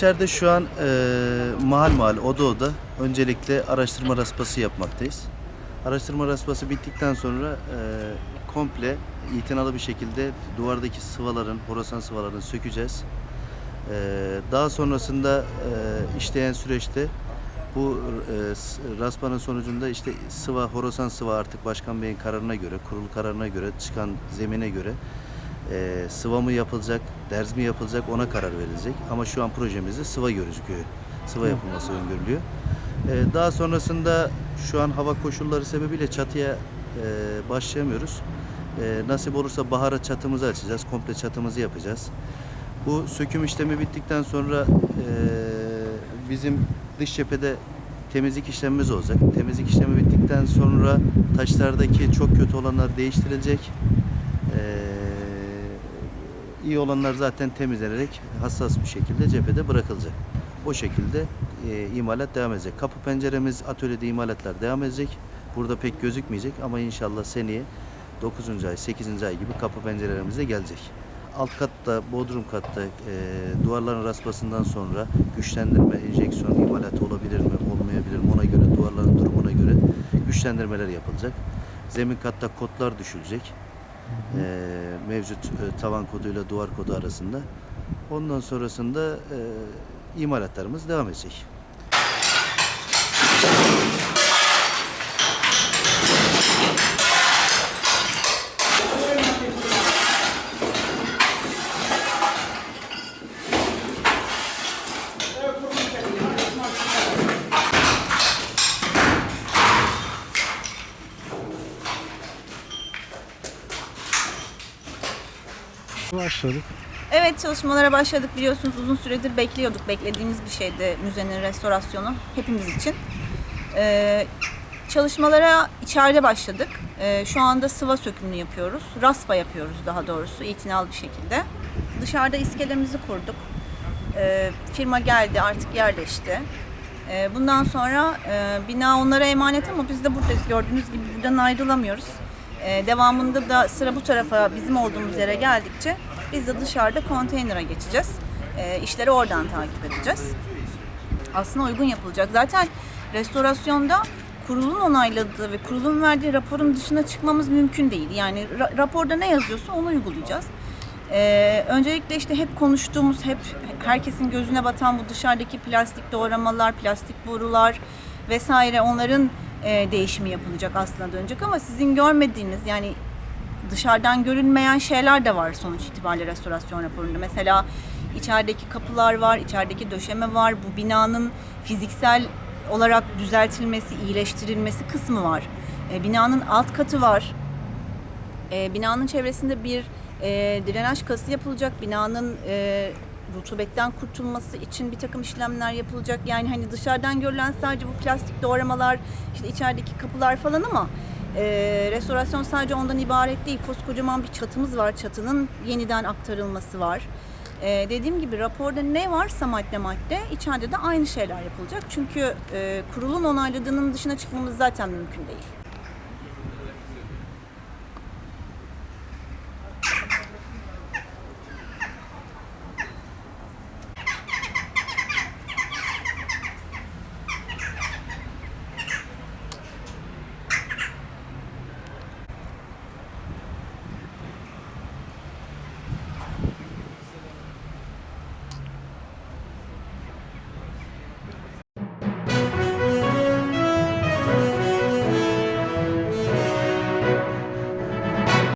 İçeride şu an e, mahal mahal, oda oda öncelikle araştırma raspası yapmaktayız. Araştırma raspası bittikten sonra e, komple itinalı bir şekilde duvardaki sıvaların, horasan sıvalarını sökeceğiz. E, daha sonrasında e, işleyen süreçte bu e, raspanın sonucunda işte sıva, horasan sıva artık Başkan Bey'in kararına göre, kurul kararına göre, çıkan zemine göre e, sıva mı yapılacak, derz mi yapılacak ona karar verilecek. Ama şu an projemizde sıva gözüküyor. Sıva yapılması öngörülüyor. E, daha sonrasında şu an hava koşulları sebebiyle çatıya e, başlayamıyoruz. E, nasip olursa bahara çatımızı açacağız. Komple çatımızı yapacağız. Bu söküm işlemi bittikten sonra e, bizim dış cephede temizlik işlemimiz olacak. Temizlik işlemi bittikten sonra taşlardaki çok kötü olanlar değiştirilecek. Ee, iyi olanlar zaten temizlenerek hassas bir şekilde cephede bırakılacak. O şekilde e, imalat devam edecek. Kapı penceremiz atölyede imalatlar devam edecek. Burada pek gözükmeyecek ama inşallah seneye 9. ay 8. ay gibi kapı pencerelerimiz de gelecek. Alt katta, bodrum katta e, duvarların raspasından sonra güçlendirme, enjeksiyon imalatı olabilir mi, olmayabilir mi ona göre, duvarların durumuna göre güçlendirmeler yapılacak. Zemin katta kotlar düşülecek. E, mevcut e, tavan koduyla duvar kodu arasında. Ondan sonrasında e, imalatlarımız devam edecek. Başladık. Evet çalışmalara başladık biliyorsunuz uzun süredir bekliyorduk. Beklediğimiz bir şeydi müzenin restorasyonu hepimiz için. Ee, çalışmalara içeride başladık. Ee, şu anda sıva sökümünü yapıyoruz. Raspa yapıyoruz daha doğrusu itinalı bir şekilde. Dışarıda iskelemizi kurduk. Ee, firma geldi artık yerleşti. Ee, bundan sonra e, bina onlara emanet ama biz de buradayız. Gördüğünüz gibi buradan ayrılamıyoruz. Ee, devamında da sıra bu tarafa bizim olduğumuz yere geldikçe biz de dışarıda konteynere geçeceğiz. Ee, işleri oradan takip edeceğiz. Aslında uygun yapılacak. Zaten restorasyonda kurulun onayladığı ve kurulun verdiği raporun dışına çıkmamız mümkün değil. Yani ra- raporda ne yazıyorsa onu uygulayacağız. Ee, öncelikle işte hep konuştuğumuz, hep herkesin gözüne batan bu dışarıdaki plastik doğramalar, plastik borular vesaire onların e, değişimi yapılacak aslında dönecek ama sizin görmediğiniz yani dışarıdan görünmeyen şeyler de var sonuç itibariyle restorasyon raporunda. Mesela içerideki kapılar var, içerideki döşeme var. Bu binanın fiziksel olarak düzeltilmesi, iyileştirilmesi kısmı var. E, binanın alt katı var. E, binanın çevresinde bir e, drenaj kası yapılacak. Binanın e, rutubetten kurtulması için bir takım işlemler yapılacak. Yani hani dışarıdan görülen sadece bu plastik doğramalar, işte içerideki kapılar falan ama e, restorasyon sadece ondan ibaret değil. Koskocaman bir çatımız var. Çatının yeniden aktarılması var. E, dediğim gibi raporda ne varsa madde madde içeride de aynı şeyler yapılacak. Çünkü e, kurulun onayladığının dışına çıkmamız zaten mümkün değil.